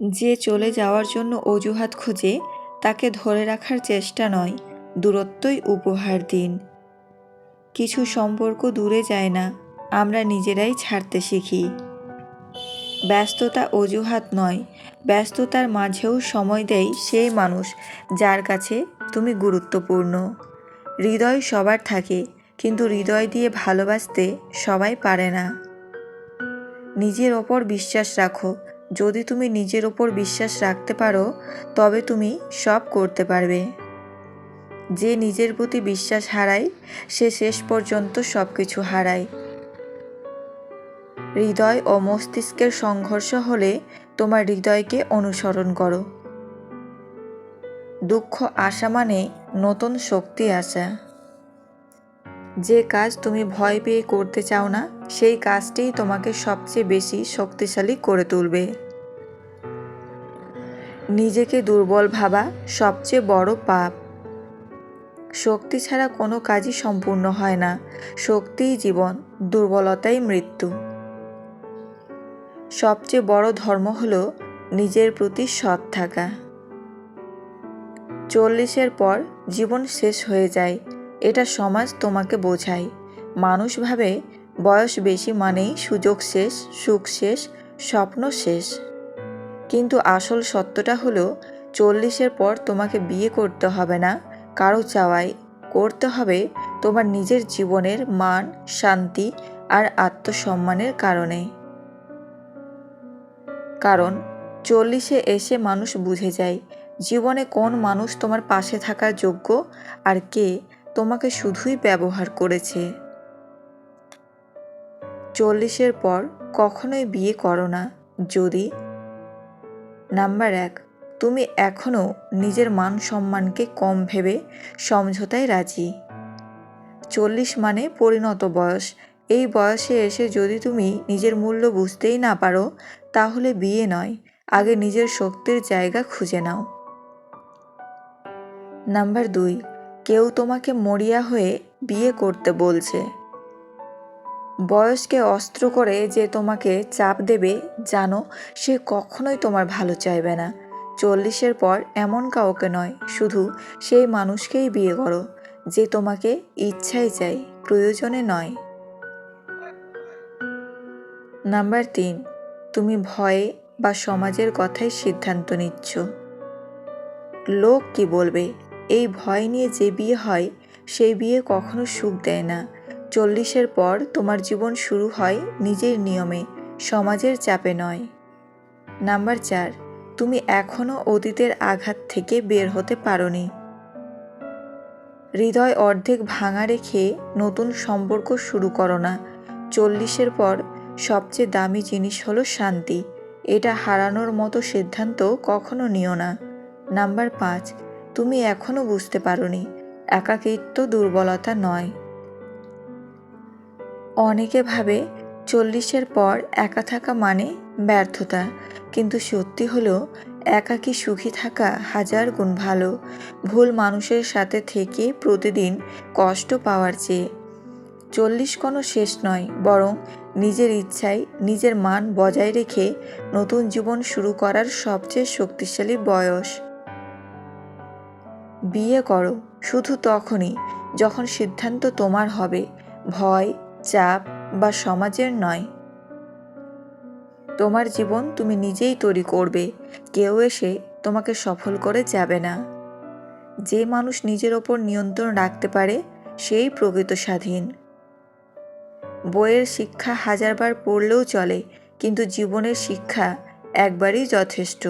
যে চলে যাওয়ার জন্য অজুহাত খুঁজে, তাকে ধরে রাখার চেষ্টা নয়, দূরত্বই উপহার দিন। কিছু সম্পর্ক দূরে যায় না, আমরা নিজেরাই ছাড়তে শিখি। ব্যস্ততা অজুহাত নয়, ব্যস্ততার মাঝেও সময় দেয় সেই মানুষ যার কাছে তুমি গুরুত্বপূর্ণ। হৃদয় সবার থাকে, কিন্তু হৃদয় দিয়ে ভালোবাসতে সবাই পারে না। নিজের ওপর বিশ্বাস রাখো যদি তুমি নিজের ওপর বিশ্বাস রাখতে পারো, তবে তুমি সব করতে পারবে। যে নিজের প্রতি বিশ্বাস হারায়, সে শেষ পর্যন্ত সব কিছু হারায়। হৃদয় ও মস্তিষ্কের সংঘর্ষ হলে তোমার হৃদয়কে অনুসরণ করো। দুঃখ আসা মানে নতুন শক্তি আসা। যে কাজ তুমি ভয় পেয়ে করতে চাও না, সেই কাজটিই তোমাকে সবচেয়ে বেশি শক্তিশালী করে তুলবে। নিজেকে দুর্বল ভাবা সবচেয়ে বড় পাপ। শক্তি ছাড়া কোনো কাজই সম্পূর্ণ হয় না। শক্তিই জীবন, দুর্বলতাই মৃত্যু। সবচেয়ে বড় ধর্ম হল নিজের প্রতি সৎ থাকা। চল্লিশের পর জীবন শেষ হয়ে যায়। এটা সমাজ তোমাকে বোঝায়। মানুষ ভাবে, বয়স বেশি মানেই সুযোগ শেষ, সুখ শেষ, স্বপ্ন শেষ। কিন্তু আসল সত্যটা হলো, চল্লিশের পর তোমাকে বিয়ে করতে হবে না। কারও চাওয়াই করতে হবে তোমার নিজের জীবনের মান, শান্তি আর আত্মসম্মানের কারণে। কারণ, চল্লিশে এসে মানুষ বুঝে যায়, জীবনে কোন মানুষ তোমার পাশে থাকার যোগ্য আর কে তোমাকে শুধুই ব্যবহার করেছে। চল্লিশের পর কখনোই বিয়ে করো না, যদি। নাম্বার এক, তুমি এখনও নিজের মান সম্মানকে কম ভেবে সমঝোতায় রাজি। চল্লিশ মানে পরিণত বয়স। এই বয়সে এসে যদি তুমি নিজের মূল্য বুঝতেই না পারো, তাহলে বিয়ে নয়, আগে নিজের শক্তির জায়গা খুঁজে নাও। নাম্বার দুই কেউ তোমাকে মরিয়া হয়ে বিয়ে করতে বলছে। বয়সকে অস্ত্র করে যে তোমাকে চাপ দেবে, জানো, সে কখনোই তোমার ভালো চাইবে না। চল্লিশের পর এমন কাউকে নয়, শুধু সেই মানুষকেই বিয়ে করো, যে তোমাকে ইচ্ছাই চাই, প্রয়োজনে নয়। নাম্বার তিন, তুমি ভয়ে বা সমাজের কথাই সিদ্ধান্ত নিচ্ছ। লোক কি বলবে? এই ভয় নিয়ে যে বিয়ে হয়, সেই বিয়ে কখনো সুখ দেয় না। চল্লিশের পর তোমার জীবন শুরু হয় নিজের নিয়মে, সমাজের চাপে নয়। নাম্বার চার, তুমি এখনও অতীতের আঘাত থেকে বের হতে পারোনি। হৃদয় অর্ধেক ভাঙা রেখে নতুন সম্পর্ক শুরু করো না। চল্লিশের পর সবচেয়ে দামি জিনিস হলো শান্তি। এটা হারানোর মতো সিদ্ধান্ত কখনো নিও না। নাম্বার পাঁচ তুমি এখনও বুঝতে পারোনি, একাকিত্ব দুর্বলতা নয়। অনেকে ভাবে চল্লিশের পর একা থাকা মানে ব্যর্থতা, কিন্তু সত্যি হলো একাকী সুখী থাকা হাজার গুণ ভালো। ভুল মানুষের সাথে থেকে প্রতিদিন কষ্ট পাওয়ার চেয়ে। চল্লিশ কোনো শেষ নয়, বরং নিজের ইচ্ছায় নিজের মান বজায় রেখে নতুন জীবন শুরু করার সবচেয়ে শক্তিশালী বয়স। বিয়ে করো, শুধু তখনই, যখন সিদ্ধান্ত তোমার হবে, ভয়, চাপ বা সমাজের নয়। তোমার জীবন তুমি নিজেই তৈরি করবে, কেউ এসে তোমাকে সফল করে যাবে না। যে মানুষ নিজের ওপর নিয়ন্ত্রণ রাখতে পারে, সেই প্রকৃত স্বাধীন। বইয়ের শিক্ষা হাজারবার পড়লেও চলে, কিন্তু জীবনের শিক্ষা একবারই যথেষ্ট।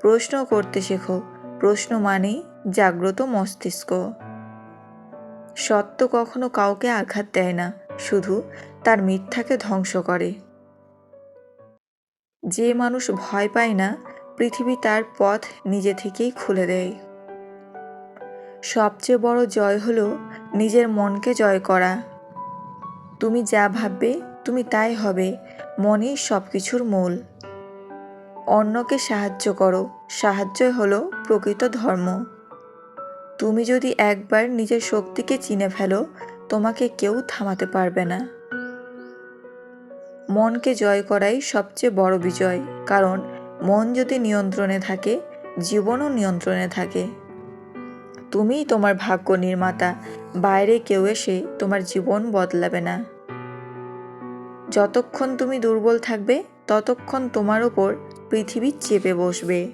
প্রশ্ন করতে শেখো, প্রশ্ন মানেই জাগ্রত মস্তিষ্ক। সত্য কখনো কাউকে আঘাত দেয় না, শুধু তার মিথ্যাকে ধ্বংস করে। যে মানুষ ভয় পায় না, পৃথিবী তার পথ নিজে থেকেই খুলে দেয়। সবচেয়ে বড় জয় হলো নিজের মনকে জয় করা। তুমি যা ভাববে, তুমি তাই হবে, মনই সব কিছুর মূল। অন্যকে সাহায্য করো, সাহায্যই হলো প্রকৃত ধর্ম। তুমি যদি একবার নিজের শক্তিকে চিনে ফেলো, তোমাকে কেউ থামাতে পারবে না। মনকে জয় করাই সবচেয়ে বড় বিজয়, কারণ মন যদি নিয়ন্ত্রণে থাকে, জীবনও নিয়ন্ত্রণে থাকে। তুমিই তোমার ভাগ্য নির্মাতা, বাইরে কেউ এসে তোমার জীবন বদলাবে না। যতক্ষণ তুমি দুর্বল থাকবে, ততক্ষণ তোমার ওপর পৃথিবী চেপে বসবে।